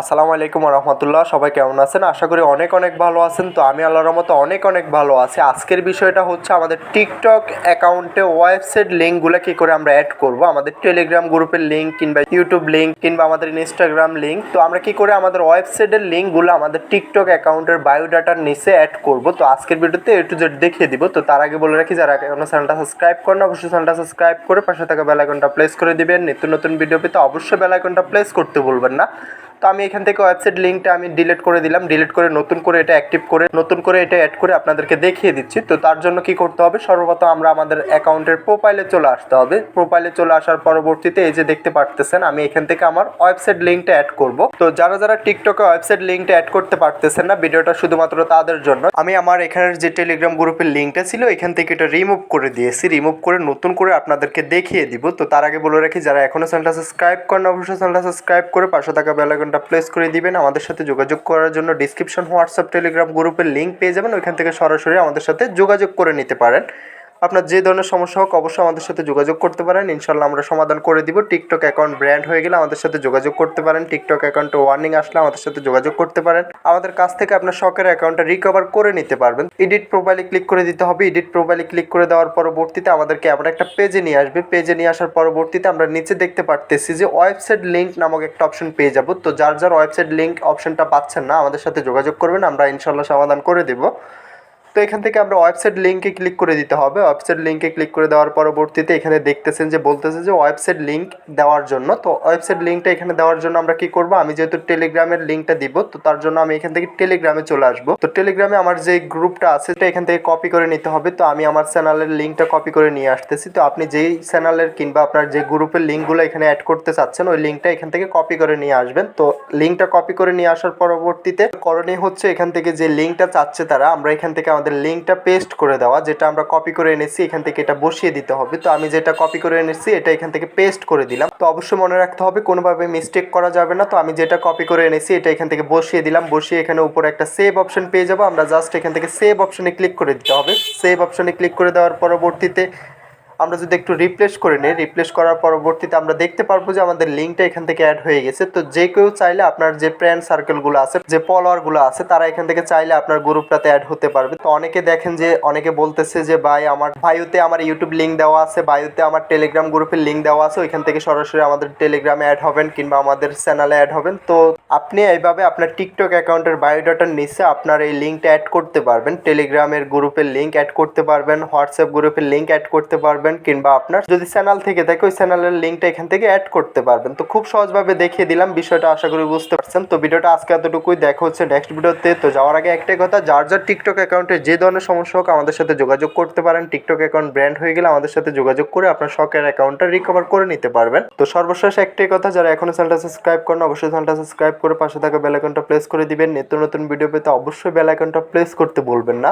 আসসালামু আলাইকুম রহমতুল্লাহ সবাই কেমন আছেন? আশা করি অনেক অনেক ভালো আছেন। তো আমি আল্লাহর মতো অনেক অনেক ভালো আছি। আজকের বিষয়টা হচ্ছে আমাদের টিকটক অ্যাকাউন্টে ওয়েবসাইট লিঙ্কগুলো কী করে আমরা অ্যাড করব? আমাদের টেলিগ্রাম গ্রুপের লিঙ্ক কিংবা ইউটিউব লিঙ্ক কিংবা আমাদের ইনস্টাগ্রাম লিঙ্ক। তো আমরা কী করে আমাদের ওয়েবসাইটের লিঙ্কগুলো আমাদের টিকটক অ্যাকাউন্টের বায়োডাটার নিচে অ্যাড করব? তো আজকের ভিডিওতে এ টু জেড দেখিয়ে দিব। তো তার আগে বলে রাখি, যারা এখনও চ্যানেলটা সাবস্ক্রাইব করেন অবশ্যই চ্যানেলটা সাবস্ক্রাইব করে পাশে থাকা বেল আইকনটা প্লেস করে দিবেন। নিত্য নতুন ভিডিও পেতে অবশ্যই বেলাইকনটা প্লেস করতে ভুলবেন না। তো আমি এখান থেকে ওয়েবসাইট লিঙ্কটা আমি ডিলিট করে দিলাম। ডিলিট করে নতুন করে এটা অ্যাক্টিভ করে, নতুন করে এটা অ্যাড করে আপনাদেরকে দেখিয়ে দিচ্ছি। তো তার জন্য কি করতে হবে? সর্বপ্রথম আমরা আমাদের অ্যাকাউন্টের প্রোফাইলে চলে আসতে হবে। প্রোফাইলে চলে আসার পরবর্তীতে এই যে দেখতে পারতেছেন, আমি এখান থেকে আমার ওয়েবসাইট লিঙ্কটা অ্যাড করব। তো যারা যারা টিকটকে ওয়েবসাইট লিঙ্কটা অ্যাড করতে পারতেছেন না, ভিডিওটা শুধুমাত্র তাদের জন্য। আমি আমার এখানের যে টেলিগ্রাম গ্রুপের লিঙ্কটা ছিল, এখান থেকে এটা রিমুভ করে দিয়েছি। রিমুভ করে নতুন করে আপনাদেরকে দেখিয়ে দিব। তো তার আগে বলে রাখি, যারা এখনও চ্যানেলটা সাবস্ক্রাইব করেন, অবশ্যই চ্যানেলটা সাবস্ক্রাইব করে পাশে থাকা বেল আইকনটা প্লেস করে দিবেন। আমাদের সাথে যোগাযোগ করার জন্য ডিসক্রিপশন হোয়াটসঅ্যাপ টেলিগ্রাম গ্রুপের লিঙ্ক পেয়ে যাবেন। ওইখান থেকে সরাসরি আমাদের সাথে যোগাযোগ করে নিতে পারেন। আপনার যে ধরনের সমস্যা হোক অবশ্যই আমাদের সাথে যোগাযোগ করতে পারেন। ইনশাল্লাহ আমরা সমাধান করে দিব। টিকটক অ্যাকাউন্ট ব্র্যান্ড হয়ে গেলে আমাদের সাথে যোগাযোগ করতে পারেন। টিকটক অ্যাকাউন্টে ওয়ার্নিং আসলে আমাদের সাথে যোগাযোগ করতে পারেন। আমাদের কাছ থেকে আপনার শখের অ্যাকাউন্টটা রিকভার করে নিতে পারবেন। এডিট প্রোফাইলে ক্লিক করে দিতে হবে। এডিট প্রোফাইলে ক্লিক করে দেওয়ার পরবর্তীতে আমাদেরকে এমন একটা পেজে নিয়ে আসবে। পেজে নিয়ে আসার পরবর্তীতে আমরা নিচে দেখতে পারতেছি যে ওয়েবসাইট লিঙ্ক নামক একটা অপশন পেয়ে যাব। তো যার যার ওয়েবসাইট লিঙ্ক অপশনটা পাচ্ছেন না, আমাদের সাথে যোগাযোগ করবেন। আমরা ইনশাল্লাহ সমাধান করে দেবো। তো এখান থেকে আমরা ওয়েবসাইট লিঙ্কে ক্লিক করে দিতে হবে। ওয়েবসাইট লিঙ্কে ক্লিক করে দেওয়ার পরবর্তীতে এখানে দেখতেছেন যে, বলতেছে যে ওয়েবসাইট লিঙ্ক দেওয়ার জন্য। তো ওয়েবসাইট লিঙ্কটা এখানে দেওয়ার জন্য আমরা কি করব? আমি যেহেতু টেলিগ্রামের লিঙ্কটা দিব, তো তার জন্য আমি এখান থেকে টেলিগ্রামে চলে আসব। তো টেলিগ্রামে আমার যে গ্রুপটা আছে, সেটা এখান থেকে কপি করে নিতে হবে। তো আমি আমার চ্যানেলের লিঙ্কটা কপি করে নিয়ে আসতেছি। তো আপনি যেই চ্যানেলের কিংবা আপনার যে গ্রুপের লিঙ্কগুলো এখানে অ্যাড করতে চাচ্ছেন, ওই লিঙ্কটা এখান থেকে কপি করে নিয়ে আসবেন। তো লিঙ্কটা কপি করে নিয়ে আসার পরবর্তীতে করণীয় হচ্ছে এখান থেকে যে লিঙ্কটা চাচ্ছে তারা, আমরা এখান থেকে আমাদের লিঙ্কটা পেস্ট করে দেওয়া, যেটা আমরা কপি করে এনেছি, এখান থেকে এটা বসিয়ে দিতে হবে। তো আমি যেটা কপি করে এনেছি, এটা এখান থেকে পেস্ট করে দিলাম। তো অবশ্যই মনে রাখতে হবে, কোনোভাবে মিস্টেক করা যাবে না। তো আমি যেটা কপি করে এনেছি, এটা এখান থেকে বসিয়ে দিলাম। বসিয়ে এখানে উপরে একটা সেভ অপশন পেয়ে যাব। আমরা জাস্ট এখান থেকে সেভ অপশনে ক্লিক করে দিতে হবে। সেভ অপশনে ক্লিক করে দেওয়ার পরবর্তীতে আমরা যদি একটু রিপ্লেস করে নিই রিপ্লেস করার পরবর্তীতে আমরা দেখতে পারব যে আমাদের লিঙ্কটা এখান থেকে অ্যাড হয়ে গেছে। তো যে কেউ চাইলে আপনার যে ফ্রেন্ড সার্কেলগুলো আছে, যে ফলোয়ারগুলো আছে, তারা এখান থেকে চাইলে আপনার গ্রুপটাতে অ্যাড হতে পারবে। তো অনেকে দেখেন যে, অনেকে বলতেছে যে, ভাই, আমার বায়ুতে আমার ইউটিউব লিঙ্ক দেওয়া আছে বায়ুতে আমার টেলিগ্রাম গ্রুপের লিঙ্ক দেওয়া আছে, ওইখান থেকে সরাসরি আমাদের টেলিগ্রামে অ্যাড হবেন কিংবা আমাদের চ্যানেলে অ্যাড হবেন। তো আপনি এইভাবে আপনার টিকটক অ্যাকাউন্টের বায়োডাটার নিচে আপনার এই লিঙ্কটা অ্যাড করতে পারবেন। টেলিগ্রামের গ্রুপের লিঙ্ক অ্যাড করতে পারবেন হোয়াটসঅ্যাপ গ্রুপের লিঙ্ক অ্যাড করতে পারবেন কিংবা আপনার যদি চ্যানেল থেকে থাকে ওই চ্যানেলের লিঙ্কটা এখান থেকে অ্যাড করতে পারবেন। তো খুব সহজভাবে দেখিয়ে দিলাম, বিষয়টা আশা করি বুঝতে পারছেন। তো ভিডিওটা আজকে এতটুকুই, দেখা হচ্ছে নেক্সট ভিডিওতে। তো যাওয়ার আগে একটাই কথা, যার যার টিকটক অ্যাকাউন্টে যে ধরনের সমস্যা হোক, আমাদের সাথে যোগাযোগ করতে পারেন। টিকটক অ্যাকাউন্ট ব্র্যান্ড হয়ে গেলে আমাদের সাথে যোগাযোগ করে আপনার শখের অ্যাকাউন্টটা রিকভার করে নিতে পারবেন। তো সর্বশেষ একটাই কথা, যারা এখনও চ্যানেলটা সাবস্ক্রাইব করেন অবশ্যই চ্যানেলটা সাবস্ক্রাইব করে পাশে থাকা বেল আইকনটা প্রেস করে দিবেন। নিত্য নতুন ভিডিও পেতে অবশ্যই বেল আইকনটা প্রেস করতে বলবেন না।